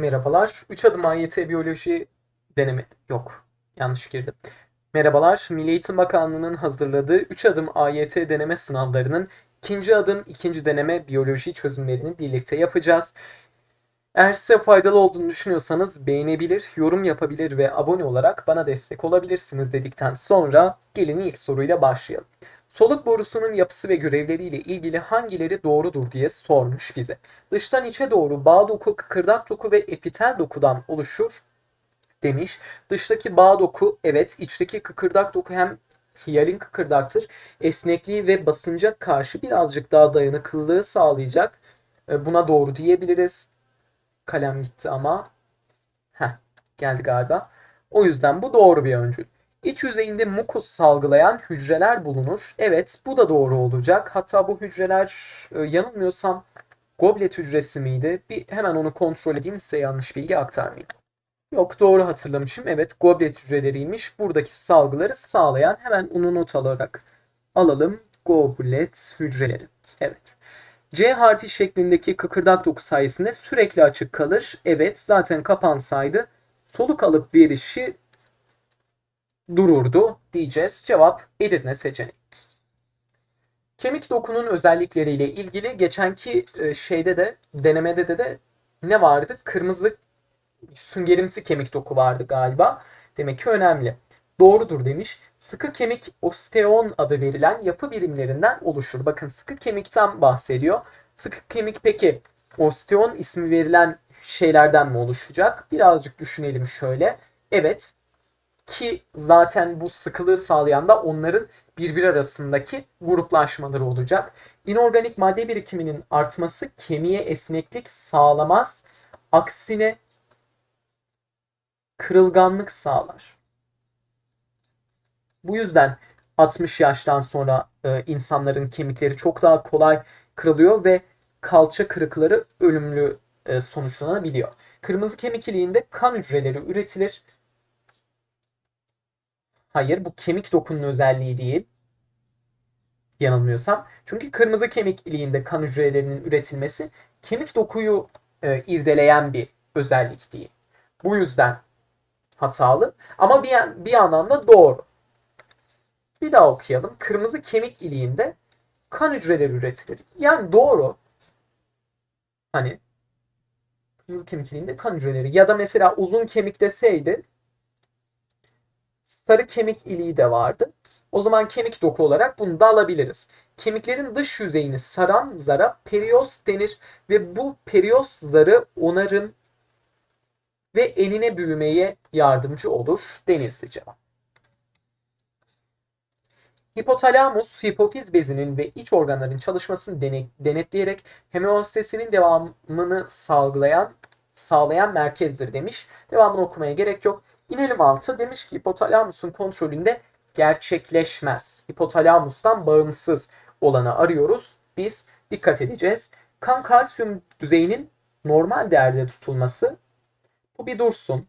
Merhabalar. 3 adım AYT biyoloji deneme yok. Yanlış girdim. Merhabalar. Milli Eğitim Bakanlığı'nın hazırladığı 3 adım AYT deneme sınavlarının ikinci adım ikinci deneme biyoloji çözümlerini birlikte yapacağız. Eğer size faydalı olduğunu düşünüyorsanız beğenebilir, yorum yapabilir ve abone olarak bana destek olabilirsiniz dedikten sonra gelin ilk soruyla başlayalım. Soluk borusunun yapısı ve görevleriyle ilgili hangileri doğrudur diye sormuş bize. Dıştan içe doğru bağ doku, kıkırdak doku ve epitel dokudan oluşur demiş. Dıştaki bağ doku evet, içteki kıkırdak doku hem hiyalin kıkırdaktır. Esnekliği ve basınca karşı birazcık daha dayanıklılığı sağlayacak. E, Buna doğru diyebiliriz. Kalem gitti ama. Heh, geldi galiba. O yüzden bu doğru bir öncül. İç yüzeyinde mukus salgılayan hücreler bulunur. Evet, bu da doğru olacak. Hatta bu hücreler e, yanılmıyorsam goblet hücresi miydi? Bir hemen onu kontrol edeyim size yanlış bilgi aktarmayayım. Yok doğru hatırlamışım. Evet goblet hücreleriymiş. Buradaki salgıları sağlayan hemen onu not alarak alalım. Goblet hücreleri. Evet. C harfi şeklindeki kıkırdak doku sayesinde sürekli açık kalır. Evet zaten kapansaydı soluk alıp verişi dururdu diyeceğiz. Cevap Edirne seçeneği. Kemik dokunun özellikleriyle ilgili geçenki e, şeyde de denemede de de ne vardı? Kırmızı süngerimsi kemik doku vardı galiba. Demek ki önemli. Doğrudur demiş. Sıkı kemik osteon adı verilen yapı birimlerinden oluşur. Bakın sıkı kemikten bahsediyor. Sıkı kemik peki osteon ismi verilen şeylerden mi oluşacak? Birazcık düşünelim şöyle. Evet ki zaten bu sıkılığı sağlayan da onların birbiri arasındaki gruplaşmaları olacak. İnorganik madde birikiminin artması kemiğe esneklik sağlamaz. Aksine kırılganlık sağlar. Bu yüzden 60 yaştan sonra e, insanların kemikleri çok daha kolay kırılıyor ve kalça kırıkları ölümlü e, sonuçlanabiliyor. Kırmızı kemik iliğinde kan hücreleri üretilir. Hayır, bu kemik dokunun özelliği değil. Yanılmıyorsam. Çünkü kırmızı kemik iliğinde kan hücrelerinin üretilmesi kemik dokuyu e, irdeleyen bir özellik değil. Bu yüzden hatalı. Ama bir, bir yandan da doğru. Bir daha okuyalım. Kırmızı kemik iliğinde kan hücreleri üretilir. Yani doğru. Hani kırmızı kemik iliğinde kan hücreleri. Ya da mesela uzun kemik deseydi sarı kemik iliği de vardı. O zaman kemik doku olarak bunu da alabiliriz. Kemiklerin dış yüzeyini saran zara periost denir ve bu periost zarı onarım ve enine büyümeye yardımcı olur. Denizli cevap. Hipotalamus, hipofiz bezinin ve iç organların çalışmasını denetleyerek homeostasinin devamını salgılayan, sağlayan merkezdir demiş. Devamını okumaya gerek yok. İnelim altı demiş ki hipotalamusun kontrolünde gerçekleşmez. Hipotalamustan bağımsız olanı arıyoruz. Biz dikkat edeceğiz. Kan kalsiyum düzeyinin normal değerde tutulması bu bir dursun.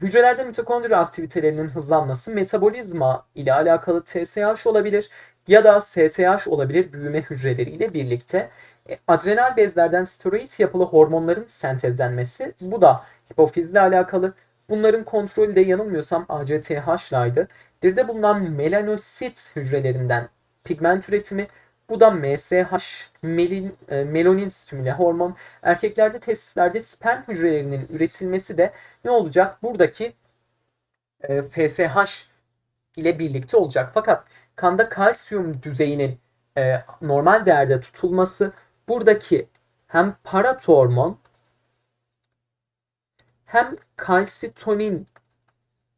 Hücrelerde mitokondri aktivitelerinin hızlanması metabolizma ile alakalı TSH olabilir ya da STH olabilir büyüme hücreleriyle birlikte. E, adrenal bezlerden steroid yapılı hormonların sentezlenmesi bu da hipofizle alakalı. Bunların kontrolü de yanılmıyorsam ACTH'laydı. Dirde bulunan melanosit hücrelerinden pigment üretimi bu da MSH, melin, e, melonin stimüle hormon. Erkeklerde testislerde sperm hücrelerinin üretilmesi de ne olacak? Buradaki e, FSH ile birlikte olacak. Fakat kanda kalsiyum düzeyinin e, normal değerde tutulması buradaki hem paratormon hem kalsitonin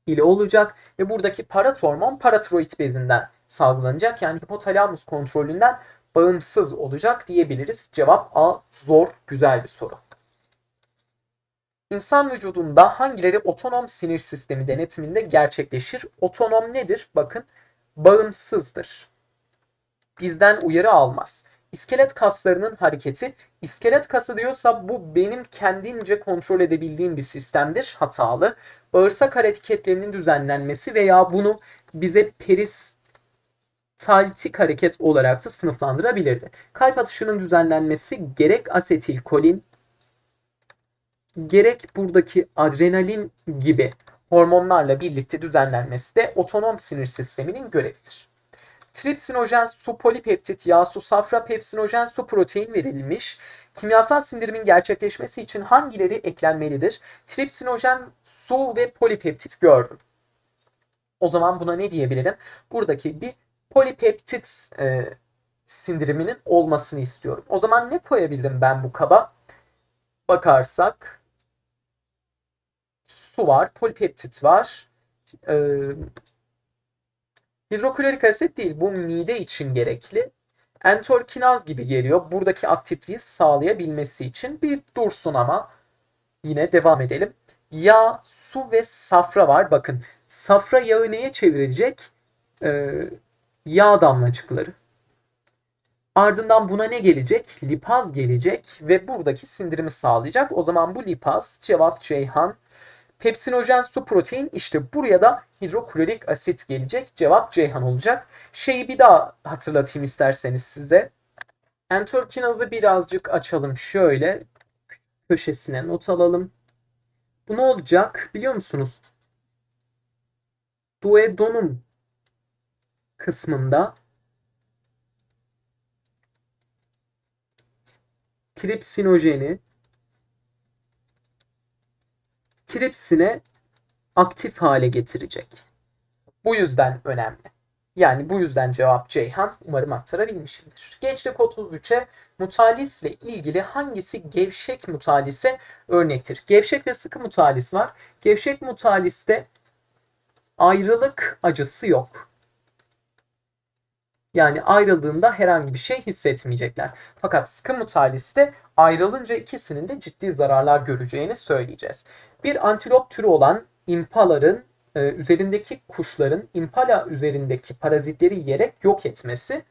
ile olacak ve buradaki paratormon paratiroid bezinden salgılanacak. Yani hipotalamus kontrolünden bağımsız olacak diyebiliriz. Cevap A zor, güzel bir soru. İnsan vücudunda hangileri otonom sinir sistemi denetiminde gerçekleşir? Otonom nedir? Bakın bağımsızdır. Bizden uyarı almaz. İskelet kaslarının hareketi, iskelet kası diyorsa bu benim kendimce kontrol edebildiğim bir sistemdir. Hatalı. Bağırsak hareketlerinin düzenlenmesi veya bunu bize peris taltik hareket olarak da sınıflandırabilirdi. Kalp atışının düzenlenmesi gerek asetilkolin gerek buradaki adrenalin gibi hormonlarla birlikte düzenlenmesi de otonom sinir sisteminin görevidir. Tripsinojen su polipeptit yağ su safra pepsinojen su protein verilmiş. Kimyasal sindirimin gerçekleşmesi için hangileri eklenmelidir? Tripsinojen su ve polipeptit gördüm. O zaman buna ne diyebilirim? Buradaki bir polipeptit e, sindiriminin olmasını istiyorum. O zaman ne koyabilirim ben bu kaba? Bakarsak su var, polipeptit var. E, hidroklorik asit değil, bu mide için gerekli. Entorkinaz gibi geliyor. Buradaki aktifliği sağlayabilmesi için bir dursun ama yine devam edelim. Yağ, su ve safra var. Bakın safra yağı neye çevirecek? Ee, yağ damlacıkları. Ardından buna ne gelecek? Lipaz gelecek ve buradaki sindirimi sağlayacak. O zaman bu lipaz cevap Ceyhan. Pepsinojen su protein işte buraya da hidroklorik asit gelecek. Cevap Ceyhan olacak. Şeyi bir daha hatırlatayım isterseniz size. Entorkinazı birazcık açalım. Şöyle köşesine not alalım. Bu ne olacak biliyor musunuz? Duodenum kısmında tripsinojeni tripsine aktif hale getirecek. Bu yüzden önemli. Yani bu yüzden cevap Ceyhan. Umarım aktarabilmişimdir. Geçtik 33'e. Mutalis ile ilgili hangisi gevşek mutalise örnektir? Gevşek ve sıkı mutalis var. Gevşek mutaliste ayrılık acısı yok. Yani ayrıldığında herhangi bir şey hissetmeyecekler. Fakat sıkı mutaliste ayrılınca ikisinin de ciddi zararlar göreceğini söyleyeceğiz. Bir antilop türü olan impaların e, üzerindeki kuşların impala üzerindeki parazitleri yiyerek yok etmesi.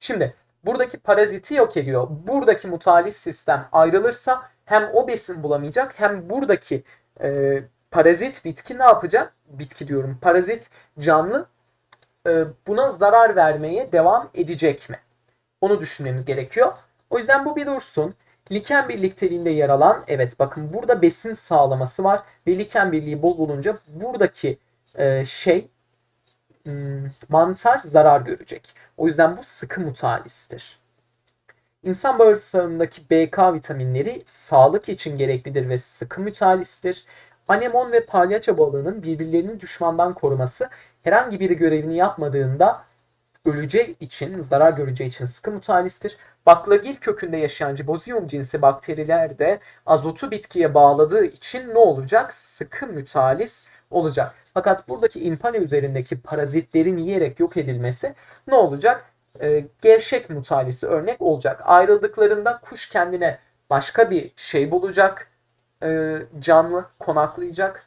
Şimdi buradaki paraziti yok ediyor. Buradaki mutalis sistem ayrılırsa hem o besin bulamayacak hem buradaki e, parazit bitki ne yapacak? Bitki diyorum. Parazit canlı e, buna zarar vermeye devam edecek mi? Onu düşünmemiz gerekiyor. O yüzden bu bir dursun. Liken birlikteliğinde yer alan, evet bakın burada besin sağlaması var ve liken birliği bozulunca buradaki e, şey hmm, mantar zarar görecek. O yüzden bu sıkı mutalistir. İnsan bağırsağındaki BK vitaminleri sağlık için gereklidir ve sıkı mutalistir. Anemon ve palyaço balığının birbirlerinin düşmandan koruması herhangi biri görevini yapmadığında öleceği için, zarar göreceği için sıkı mutalistir. Baklagil kökünde yaşayan Cibozium cinsi bakteriler de azotu bitkiye bağladığı için ne olacak? Sıkı mütalis olacak. Fakat buradaki impane üzerindeki parazitlerin yiyerek yok edilmesi ne olacak? Ee, gevşek mutalisi örnek olacak. Ayrıldıklarında kuş kendine başka bir şey bulacak. E, canlı konaklayacak.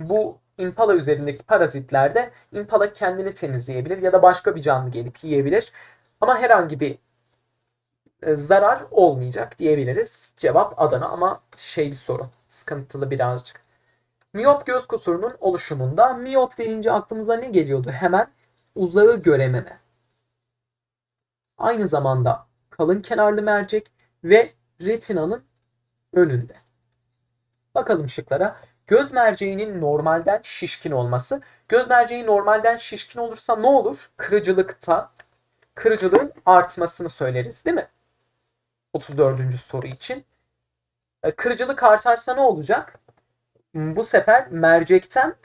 Bu impala üzerindeki parazitler de impala kendini temizleyebilir ya da başka bir canlı gelip yiyebilir. Ama herhangi bir e, zarar olmayacak diyebiliriz. Cevap Adana ama şey bir soru. Sıkıntılı birazcık. Miyop göz kusurunun oluşumunda miyop deyince aklımıza ne geliyordu? Hemen uzağı görememe. Aynı zamanda kalın kenarlı mercek ve retinanın önünde. Bakalım şıklara. Göz merceğinin normalden şişkin olması. Göz merceği normalden şişkin olursa ne olur? Kırıcılıkta kırıcılığın artmasını söyleriz değil mi? 34. soru için. E, kırıcılık artarsa ne olacak? Bu sefer mercekten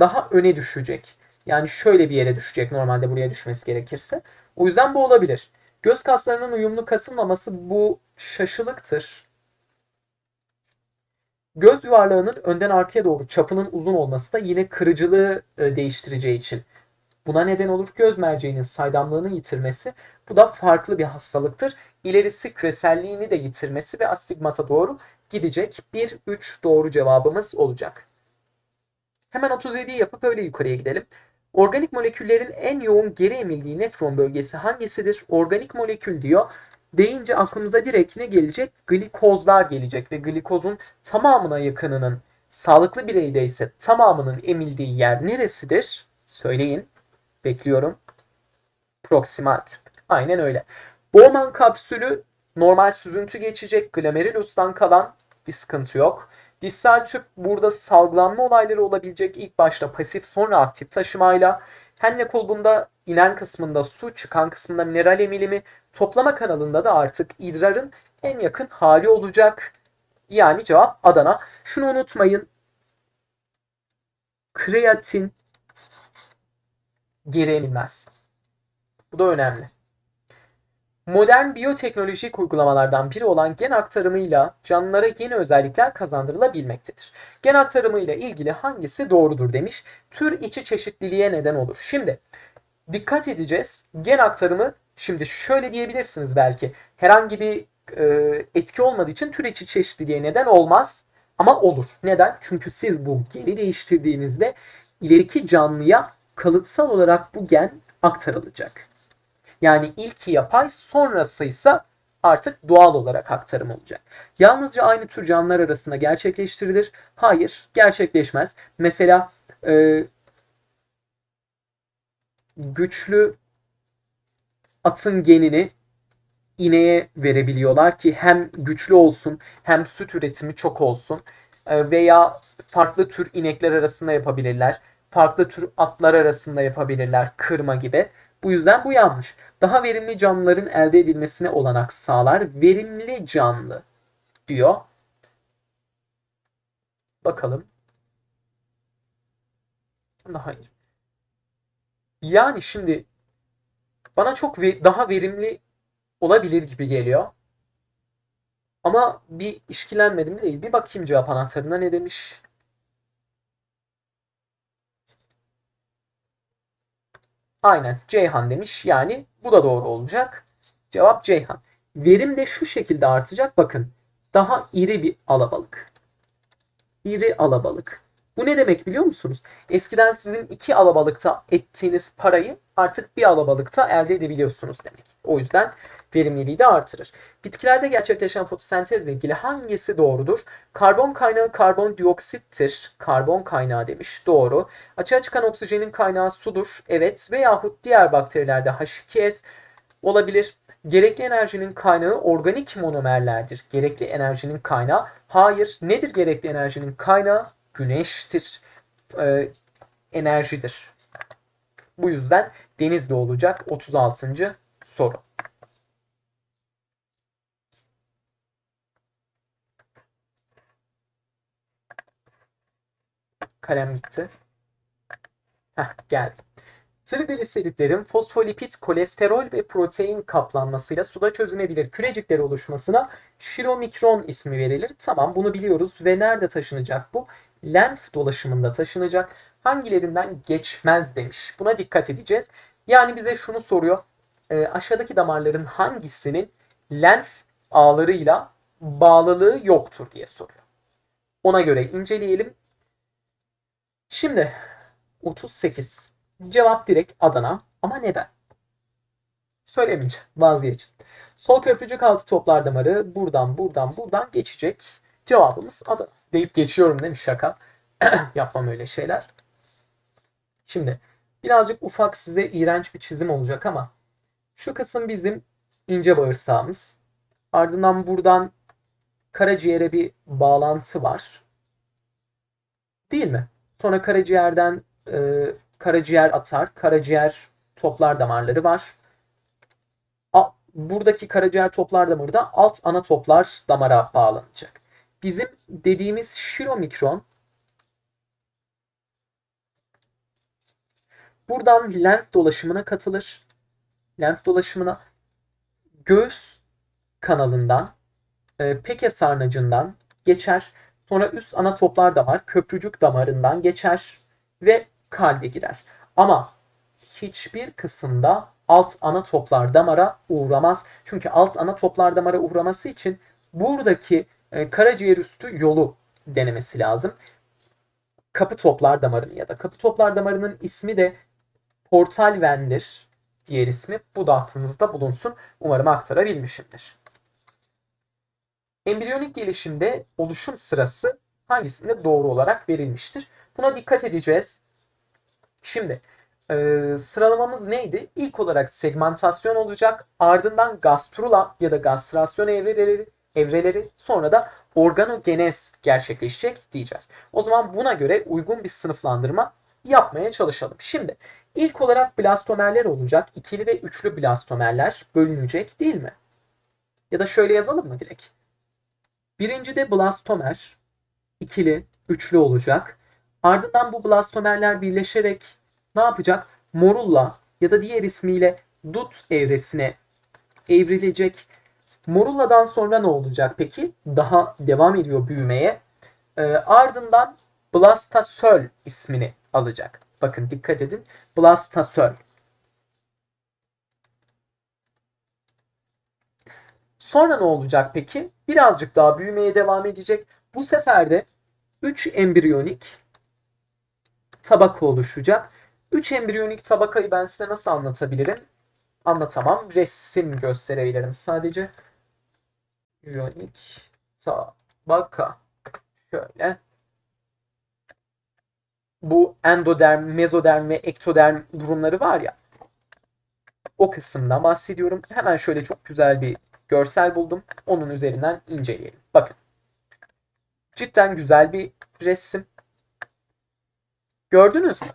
daha öne düşecek. Yani şöyle bir yere düşecek normalde buraya düşmesi gerekirse. O yüzden bu olabilir. Göz kaslarının uyumlu kasılmaması bu şaşılıktır. Göz yuvarlağının önden arkaya doğru çapının uzun olması da yine kırıcılığı e, değiştireceği için buna neden olur. Göz merceğinin saydamlığını yitirmesi bu da farklı bir hastalıktır. İlerisi kreselliğini de yitirmesi ve astigmata doğru gidecek. 1-3 doğru cevabımız olacak. Hemen 37'yi yapıp öyle yukarıya gidelim. Organik moleküllerin en yoğun geri emildiği nefron bölgesi hangisidir? Organik molekül diyor. Deyince aklımıza direkt ne gelecek? Glikozlar gelecek ve glikozun tamamına yakınının sağlıklı bireyde ise tamamının emildiği yer neresidir? Söyleyin. Bekliyorum. Proksimal tüp. Aynen öyle. Bowman kapsülü normal süzüntü geçecek. Glomerulus'tan kalan Bir sıkıntı yok. Dişsel tüp burada salgılanma olayları olabilecek ilk başta pasif sonra aktif taşımayla Henle kulbunda inen kısmında su, çıkan kısmında mineral emilimi, toplama kanalında da artık idrarın en yakın hali olacak. Yani cevap Adana. Şunu unutmayın. Kreatin geri emilmez. Bu da önemli. Modern biyoteknolojik uygulamalardan biri olan gen aktarımıyla canlılara yeni özellikler kazandırılabilmektedir. Gen aktarımıyla ilgili hangisi doğrudur demiş. Tür içi çeşitliliğe neden olur. Şimdi dikkat edeceğiz. Gen aktarımı şimdi şöyle diyebilirsiniz belki. Herhangi bir e, etki olmadığı için tür içi çeşitliliğe neden olmaz ama olur. Neden? Çünkü siz bu geni değiştirdiğinizde ileriki canlıya kalıtsal olarak bu gen aktarılacak. Yani ilk yapay sonrası ise artık doğal olarak aktarım olacak. Yalnızca aynı tür canlılar arasında gerçekleştirilir. Hayır, gerçekleşmez. Mesela e, güçlü atın genini ineğe verebiliyorlar ki hem güçlü olsun hem süt üretimi çok olsun e, veya farklı tür inekler arasında yapabilirler. Farklı tür atlar arasında yapabilirler kırma gibi. Bu yüzden bu yanlış. Daha verimli canlıların elde edilmesine olanak sağlar. Verimli canlı diyor. Bakalım. Hayır. Yani şimdi bana çok ve daha verimli olabilir gibi geliyor. Ama bir işkilenmedim değil. Bir bakayım cevap anahtarına ne demiş. Aynen Ceyhan demiş. Yani bu da doğru olacak. Cevap Ceyhan. Verim de şu şekilde artacak. Bakın daha iri bir alabalık. İri alabalık. Bu ne demek biliyor musunuz? Eskiden sizin iki alabalıkta ettiğiniz parayı artık bir alabalıkta elde edebiliyorsunuz demek. O yüzden verimliliği de artırır. Bitkilerde gerçekleşen fotosentezle ilgili hangisi doğrudur? Karbon kaynağı karbondioksittir. Karbon kaynağı demiş. Doğru. Açığa çıkan oksijenin kaynağı sudur. Evet. Veyahut diğer bakterilerde H2S olabilir. Gerekli enerjinin kaynağı organik monomerlerdir. Gerekli enerjinin kaynağı hayır. Nedir gerekli enerjinin kaynağı? Güneştir. Ee, enerjidir. Bu yüzden Denizli olacak 36. soru. Kalem gitti. Heh, geldi. Trigliseritlerin fosfolipid, kolesterol ve protein kaplanmasıyla suda çözünebilir kürecikler oluşmasına şiromikron ismi verilir. Tamam bunu biliyoruz ve nerede taşınacak bu? Lenf dolaşımında taşınacak. Hangilerinden geçmez demiş. Buna dikkat edeceğiz. Yani bize şunu soruyor. E, aşağıdaki damarların hangisinin lenf ağlarıyla bağlılığı yoktur diye soruyor. Ona göre inceleyelim. Şimdi 38. Cevap direkt Adana. Ama neden? Söylemeyeceğim. Vazgeçin. Sol köprücük altı toplar damarı buradan buradan buradan geçecek. Cevabımız Adana. Deyip geçiyorum değil mi? Şaka. Yapmam öyle şeyler. Şimdi birazcık ufak size iğrenç bir çizim olacak ama şu kısım bizim ince bağırsağımız. Ardından buradan karaciğere bir bağlantı var. Değil mi? Sonra karaciğerden e, karaciğer atar. Karaciğer toplar damarları var. A, buradaki karaciğer toplar damarı da alt ana toplar damara bağlanacak. Bizim dediğimiz şiromikron buradan lenf dolaşımına katılır. Lenf dolaşımına göğüs kanalından, e, peke sarnacından geçer Sonra üst ana toplar damar köprücük damarından geçer ve kalbe girer. Ama hiçbir kısımda alt ana toplar damara uğramaz. Çünkü alt ana toplar damara uğraması için buradaki e, karaciğer üstü yolu denemesi lazım. Kapı toplar damarını ya da kapı toplar damarının ismi de portal vendir. Diğer ismi. Bu da aklınızda bulunsun. Umarım aktarabilmişimdir. Embriyonik gelişimde oluşum sırası hangisinde doğru olarak verilmiştir? Buna dikkat edeceğiz. Şimdi e, sıralamamız neydi? İlk olarak segmentasyon olacak. Ardından gastrula ya da gastrasyon evreleri evreleri sonra da organogenez gerçekleşecek diyeceğiz. O zaman buna göre uygun bir sınıflandırma yapmaya çalışalım. Şimdi ilk olarak blastomerler olacak. İkili ve üçlü blastomerler bölünecek değil mi? Ya da şöyle yazalım mı direkt? Birinci de blastomer ikili, üçlü olacak. Ardından bu blastomerler birleşerek ne yapacak? Morulla ya da diğer ismiyle dut evresine evrilecek. Morulla'dan sonra ne olacak peki? Daha devam ediyor büyümeye. Ee, ardından Blastasöl ismini alacak. Bakın dikkat edin. Blastasöl. Sonra ne olacak peki? Birazcık daha büyümeye devam edecek. Bu sefer de 3 embriyonik tabaka oluşacak. 3 embriyonik tabakayı ben size nasıl anlatabilirim? Anlatamam. Resim gösterebilirim sadece. Embriyonik tabaka. Şöyle. Bu endoderm, mezoderm ve ektoderm durumları var ya. O kısımdan bahsediyorum. Hemen şöyle çok güzel bir görsel buldum. Onun üzerinden inceleyelim. Bakın. Cidden güzel bir resim. Gördünüz mü?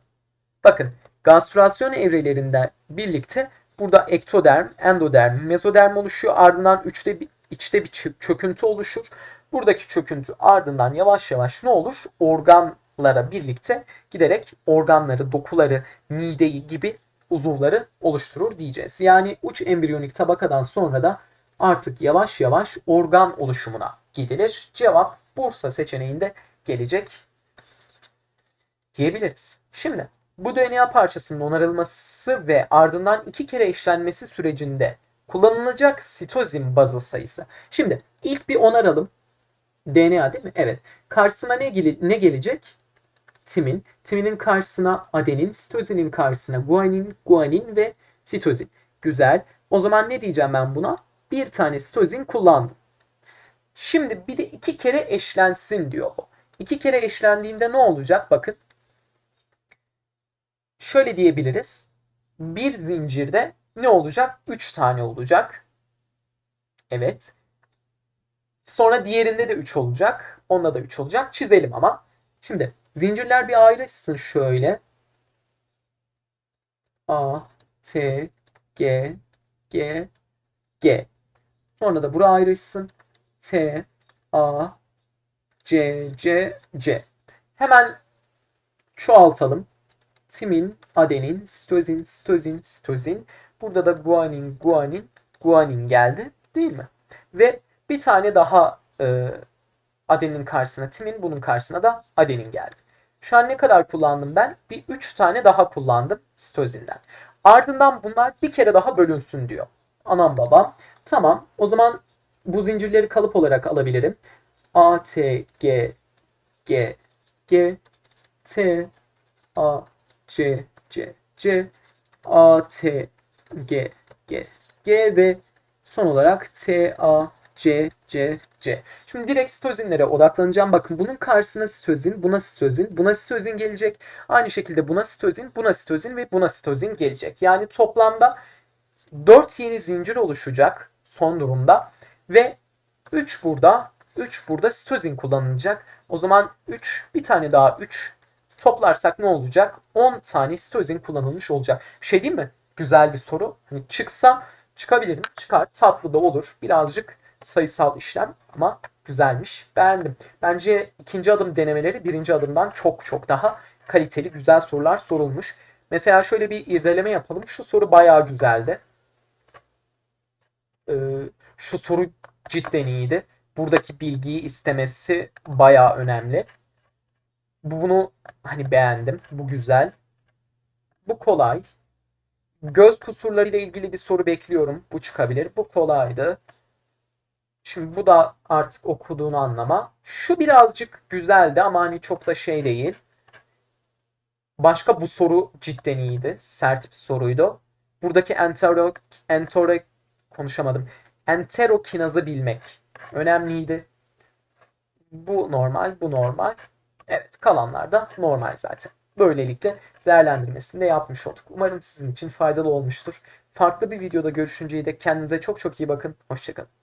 Bakın gastrasyon evrelerinde birlikte burada ektoderm, endoderm, mezoderm oluşuyor. Ardından üçte bir, içte bir çöküntü oluşur. Buradaki çöküntü ardından yavaş yavaş ne olur? Organlara birlikte giderek organları, dokuları, mideyi gibi uzuvları oluşturur diyeceğiz. Yani uç embriyonik tabakadan sonra da artık yavaş yavaş organ oluşumuna gidilir. Cevap Bursa seçeneğinde gelecek diyebiliriz. Şimdi bu DNA parçasının onarılması ve ardından iki kere eşlenmesi sürecinde kullanılacak sitozin bazı sayısı. Şimdi ilk bir onaralım. DNA değil mi? Evet. Karşısına ne, gele ne gelecek? Timin. Timinin karşısına adenin, sitozinin karşısına guanin, guanin ve sitozin. Güzel. O zaman ne diyeceğim ben buna? Bir tane sitozin kullandım. Şimdi bir de iki kere eşlensin diyor bu. İki kere eşlendiğinde ne olacak? Bakın. Şöyle diyebiliriz. Bir zincirde ne olacak? Üç tane olacak. Evet. Sonra diğerinde de 3 olacak. Onda da 3 olacak. Çizelim ama. Şimdi zincirler bir ayrışsın şöyle. A, T, G, G, G. Sonra da bura ayrışsın. T, A, C, C, C. Hemen çoğaltalım. Timin, adenin, sitozin, sitozin, sitozin. Burada da guanin, guanin, guanin geldi. Değil mi? Ve bir tane daha e, adenin karşısına timin, bunun karşısına da adenin geldi. Şu an ne kadar kullandım ben? Bir 3 tane daha kullandım sitozinden. Ardından bunlar bir kere daha bölünsün diyor. Anam babam. Tamam. O zaman bu zincirleri kalıp olarak alabilirim. A, T, G, G, G, T, A, C, C, C, A, T, G, G, G ve son olarak T, A, C, C, C. Şimdi direkt sitozinlere odaklanacağım. Bakın bunun karşısına sitozin, buna sitozin, buna sitozin gelecek. Aynı şekilde buna sitozin, buna sitozin ve buna sitozin gelecek. Yani toplamda 4 yeni zincir oluşacak son durumda. Ve 3 burada, 3 burada sitozin kullanılacak. O zaman 3, bir tane daha 3 toplarsak ne olacak? 10 tane sitozin kullanılmış olacak. Bir şey değil mi? Güzel bir soru. Hani çıksa çıkabilir mi? Çıkar. Tatlı da olur. Birazcık sayısal işlem ama güzelmiş. Beğendim. Bence ikinci adım denemeleri birinci adımdan çok çok daha kaliteli, güzel sorular sorulmuş. Mesela şöyle bir irdeleme yapalım. Şu soru bayağı güzeldi. Ee, şu soru cidden iyiydi. Buradaki bilgiyi istemesi bayağı önemli. Bunu hani beğendim. Bu güzel. Bu kolay. Göz kusurlarıyla ilgili bir soru bekliyorum. Bu çıkabilir. Bu kolaydı. Şimdi bu da artık okuduğunu anlama. Şu birazcık güzeldi ama hani çok da şey değil. Başka bu soru cidden iyiydi. Sert bir soruydu. Buradaki entero, entero konuşamadım. Enterokinazı bilmek önemliydi. Bu normal, bu normal. Evet, kalanlar da normal zaten. Böylelikle değerlendirmesini de yapmış olduk. Umarım sizin için faydalı olmuştur. Farklı bir videoda görüşünceye dek kendinize çok çok iyi bakın. Hoşçakalın.